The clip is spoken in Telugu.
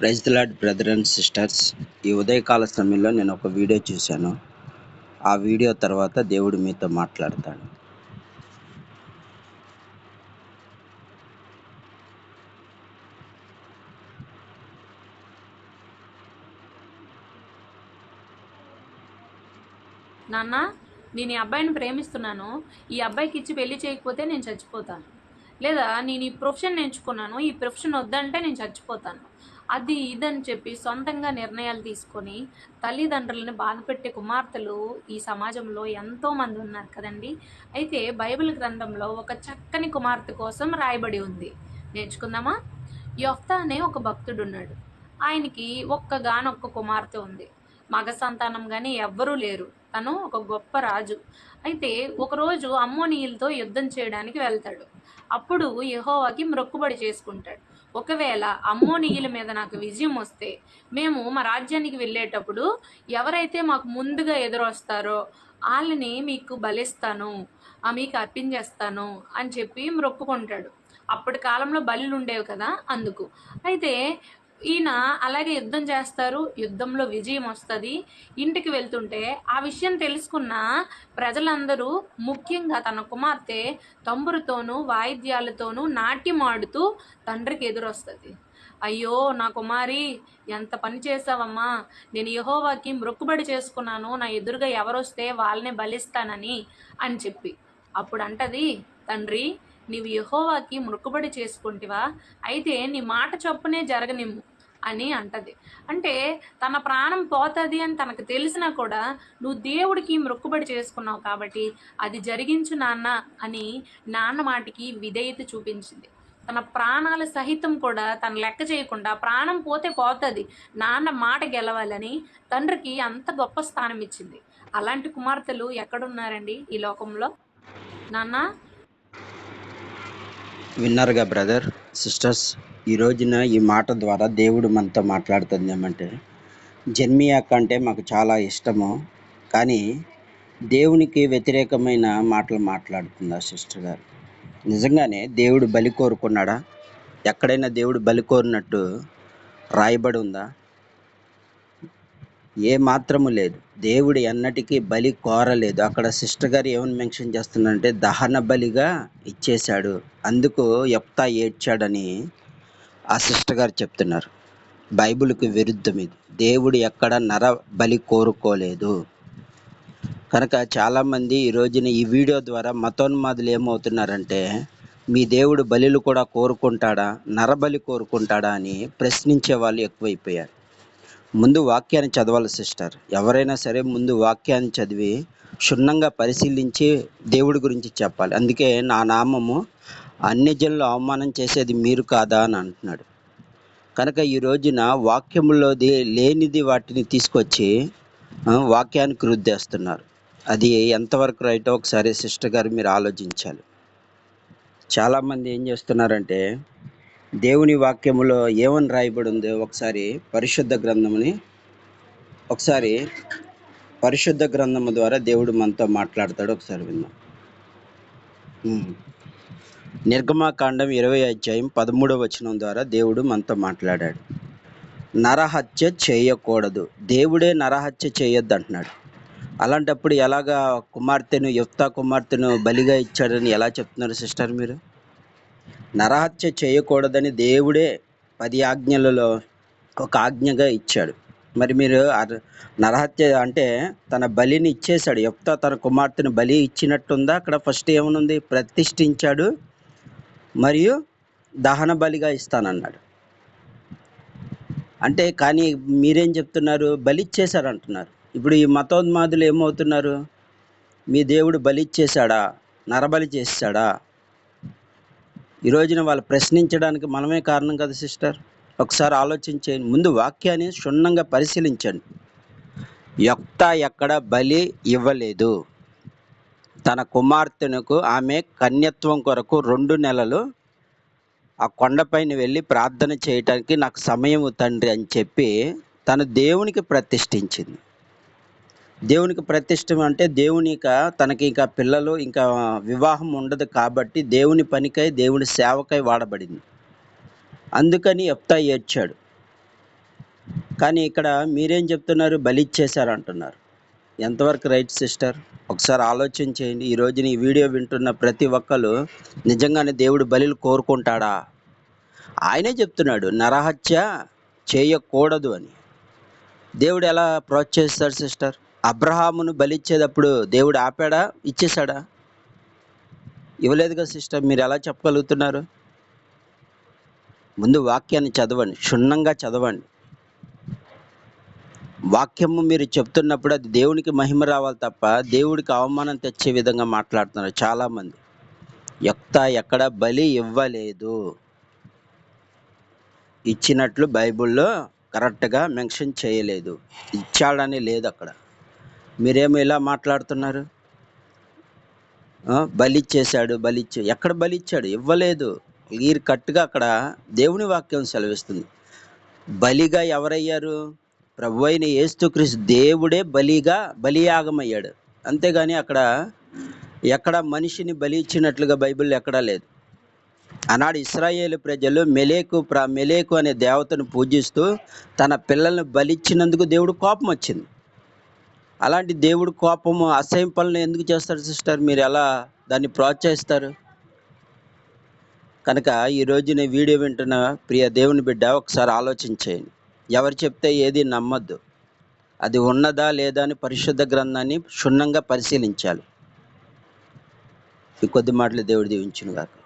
Praise the Lord brother and sisters. ఈ ఉదయకాల సమయంలో నేను ఒక వీడియో చూశాను. ఆ వీడియో తర్వాత దేవుడు మీతో మాట్లాడతాడు. నాన్న నేను ఈ అబ్బాయిని ప్రేమిస్తున్నాను. ఈ అబ్బాయికి ఇచ్చి పెళ్ళి చేయకపోతే నేను చచ్చిపోతాను. లేదా నేను ఈ ప్రొఫెషన్ ఎంచుకున్నాను. ఈ ప్రొఫెషన్ వద్దంటే నేను చచ్చిపోతాను. అది ఇదని చెప్పి సొంతంగా నిర్ణయాలు తీసుకొని తల్లిదండ్రులను బాధపెట్టే కుమార్తెలు ఈ సమాజంలో ఎంతోమంది ఉన్నారు కదండి. అయితే బైబిల్ గ్రంథంలో ఒక చక్కని కుమార్తె కోసం రాయబడి ఉంది. నేర్చుకుందామా? యొఫ్తా అనే ఒక భక్తుడు ఉన్నాడు. ఆయనకి ఒక్కగానొక్క కుమార్తె ఉంది. మగ సంతానం కానీ ఎవ్వరూ లేరు. తను ఒక గొప్ప రాజు. అయితే ఒకరోజు అమ్మోనీయులతో యుద్ధం చేయడానికి వెళ్తాడు. అప్పుడు యహోవాకి మొక్కుబడి చేసుకుంటాడు. ఒకవేళ అమ్మోనీయుల మీద నాకు విజయం వస్తే మేము మా రాజ్యానికి వెళ్ళేటప్పుడు ఎవరైతే మాకు ముందుగా ఎదురొస్తారో వాళ్ళని మీకు బలిస్తాను ఆ మీకు అర్పించేస్తాను అని చెప్పి మొక్కుకుంటాడు అప్పటి కాలంలో బలులు ఉండేవి కదా అందుకు. అయితే ఈయన అలాగే యుద్ధం చేస్తారు యుద్ధంలో విజయం వస్తుంది. ఇంటికి వెళ్తుంటే ఆ విషయం తెలుసుకున్న ప్రజలందరూ ముఖ్యంగా తన కుమార్తె తంబురుతోనూ వాయిద్యాలతోనూ నాట్యం ఆడుతూ తండ్రికి ఎదురొస్తుంది. అయ్యో నా కుమారి ఎంత పని చేసావమ్మా నేను యహోవాకి మొక్కుబడి చేసుకున్నాను. నా ఎదురుగా ఎవరొస్తే వాళ్ళనే బలిస్తానని అని చెప్పి. అప్పుడు అంటది తండ్రి నీవు యహోవాకి మొక్కుబడి చేసుకుంటివా? అయితే నీ మాట చొప్పునే జరగనిమ్ము. అని అంటది. అంటే తన ప్రాణం పోతుంది అని తనకు తెలిసినా కూడా నువ్వు దేవుడికి మొక్కుబడి చేసుకున్నావు కాబట్టి అది జరిగించు నాన్న అని నాన్న మాటికి విధేయత చూపించింది. తన ప్రాణాల సహితం కూడా తను లెక్క చేయకుండా ప్రాణం పోతే పోతుంది నాన్న మాట గెలవాలని తండ్రికి అంత గొప్ప స్థానం ఇచ్చింది. అలాంటి కుమార్తెలు ఎక్కడున్నారండి ఈ లోకంలో? నాన్న విన్నారుగా బ్రదర్ సిస్టర్స్? ఈ రోజున ఈ మాట ద్వారా దేవుడు మనతో మాట్లాడుతుంది ఏమంటే జన్మియాక అంటే మాకు చాలా ఇష్టము కానీ దేవునికి వ్యతిరేకమైన మాటలు మాట్లాడుతుంది ఆ సిస్టర్ గారు? నిజంగానే దేవుడు బలి కోరుకున్నాడా? ఎక్కడైనా దేవుడు బలి కోరినట్టు రాయబడి ఉందా? ఏ మాత్రము లేదు. దేవుడు ఎన్నటికీ బలి కోరలేదు. అక్కడ సిస్టర్ గారు ఏమని మెన్షన్ చేస్తున్నారంటే దహన బలిగా ఇచ్చేశాడు. అందుకు ఎప్తా ఏడ్చాడని ఆ సిస్టర్ గారు చెప్తున్నారు. బైబిల్కి విరుద్ధం ఇది. దేవుడు ఎక్కడ నర బలి కోరుకోలేదు. కనుక చాలామంది ఈ రోజున ఈ వీడియో ద్వారా మతోన్మాదులు ఏమవుతున్నారంటే మీ దేవుడు బలిలు కూడా కోరుకుంటాడా? నరబలి కోరుకుంటాడా అని ప్రశ్నించే వాళ్ళు ఎక్కువైపోయారు. ముందు వాక్యాన్ని చదవాలి సిస్టర్. ఎవరైనా సరే ముందు వాక్యాన్ని చదివి క్షుణ్ణంగా పరిశీలించి దేవుడి గురించి చెప్పాలి. అందుకే నా నామము అన్యజనులు అవమానం చేసేది మీరు కాదా అని అంటున్నాడు. కనుక ఈ రోజున వాక్యములోది లేనిది వాటిని తీసుకొచ్చి వాక్యానికి రుద్దేస్తున్నారు. అది ఎంతవరకు రైటో ఒకసారి సిస్టర్ గారు మీరు ఆలోచించాలి. చాలామంది ఏం చేస్తున్నారంటే దేవుని వాక్యములో ఏమని రాయబడి ఉందో ఒకసారి పరిశుద్ధ గ్రంథముని ఒకసారి పరిశుద్ధ గ్రంథము ద్వారా దేవుడు మనతో మాట్లాడతాడు ఒకసారి విందాం. నిర్గమాకాండం ఇరవై అధ్యాయం పదమూడవ వచనం ద్వారా దేవుడు మనతో మాట్లాడాడు. నరహత్య చేయకూడదు. దేవుడే నరహత్య చేయొద్దు అంటున్నాడు అలాంటప్పుడు ఎలాగా కుమార్తెను యుక్త కుమార్తెను బలిగా ఇచ్చాడని ఎలా చెప్తున్నారు సిస్టర్ మీరు? నరహత్య చేయకూడదని దేవుడే పది ఆజ్ఞలలో ఒక ఆజ్ఞగా ఇచ్చాడు. మరి మీరు నరహత్య అంటే తన బలిని ఇచ్చేశాడు. యుక్త తన కుమార్తెను బలి ఇచ్చినట్టుందా? అక్కడ ఫస్ట్ ఏమనుంది? ప్రతిష్ఠించాడు. మరియు దహన బలిగా ఇస్తానన్నాడు. అంటే కానీ మీరేం చెప్తున్నారు? బలి ఇచ్చేశారు అంటున్నారు ఇప్పుడు ఈ మతోన్మాదులు ఏమవుతున్నారు? మీ దేవుడు బలి ఇచ్చేశాడా? నరబలి చేశాడా? ఈ రోజున వాళ్ళు ప్రశ్నించడానికి మనమే కారణం కదా సిస్టర్? ఒకసారి ఆలోచించేయండి. ముందు వాక్యాన్ని క్షుణ్ణంగా పరిశీలించండి. యొక్త ఎక్కడ బలి ఇవ్వలేదు. తన కుమార్తెనకు ఆమె కన్యత్వం కొరకు రెండు నెలలు ఆ కొండపైన వెళ్ళి ప్రార్థన చేయటానికి నాకు సమయం తండ్రి అని చెప్పి తన దేవునికి ప్రతిష్ఠించింది. దేవునికి ప్రతిష్టం అంటే దేవుని ఇక తనకి ఇంకా పిల్లలు ఇంకా వివాహం ఉండదు కాబట్టి దేవుని పనికై దేవుని సేవకై వాడబడింది. అందుకని ఎప్తా ఏడ్చాడు. కానీ ఇక్కడ మీరేం చెప్తున్నారు? బలి అంటున్నారు. ఎంతవరకు రైట్ సిస్టర్? ఒకసారి ఆలోచన చేయండి. ఈ రోజున ఈ వీడియో వింటున్న ప్రతి ఒక్కరు నిజంగానే దేవుడు బలిలు కోరుకుంటాడా? ఆయనే చెప్తున్నాడు నరహత్య చేయకూడదు అని. దేవుడు ఎలా ప్రోత్సహిస్తాడు సిస్టర్? అబ్రహామును బలిచ్చేటప్పుడు దేవుడు ఆపాడా? ఇచ్చేశాడా? ఇవ్వలేదు కదా సిస్టర్ మీరు ఎలా చెప్పగలుగుతున్నారు? ముందు వాక్యాన్ని చదవండి క్షుణ్ణంగా చదవండి. వాక్యము మీరు చెప్తున్నప్పుడు అది దేవునికి మహిమ రావాలి తప్ప దేవుడికి అవమానం తెచ్చే విధంగా మాట్లాడుతున్నారు చాలామంది. ఎక్త ఎక్కడ బలి ఇవ్వలేదు. ఇచ్చినట్లు బైబిల్లో కరెక్ట్గా మెన్షన్ చేయలేదు. ఇచ్చాడని లేదు అక్కడ. మీరేమో ఇలా మాట్లాడుతున్నారు? బలిచ్చేశాడు బలిచ్చే ఎక్కడ బలిచ్చాడు? ఇవ్వలేదు. క్లియర్ కట్టుగా అక్కడ దేవుని వాక్యం సెలవిస్తుంది. బలిగా ఎవరయ్యారు? ప్రభు అయిన ఏస్తుక్రీస్తు దేవుడే బలిగా బలియాగమయ్యాడు. అంతేగాని అక్కడ ఎక్కడ మనిషిని బలి ఇచ్చినట్లుగా బైబిల్ ఎక్కడా లేదు. ఆనాడు ఇస్రాయేల్ ప్రజలు మెలేకు ప్ర మెలేకు అనే దేవతను పూజిస్తూ తన పిల్లల్ని బలిచ్చినందుకు దేవుడు కోపం వచ్చింది అలాంటి దేవుడు కోపము అసహ్యం పనులు ఎందుకు చేస్తారు సిస్టర్? మీరు ఎలా దాన్ని ప్రోత్సహిస్తారు? కనుక ఈ నేను వీడియో వింటున్న ప్రియ దేవుని బిడ్డ ఒకసారి ఆలోచించేయండి. ఎవరు చెప్తే ఏది నమ్మద్దు. అది ఉన్నదా లేదా అని పరిశుద్ధ గ్రంథాన్ని క్షుణ్ణంగా పరిశీలించాలి. ఈ కొద్ది మాటలు దేవుడు దీవించును గాక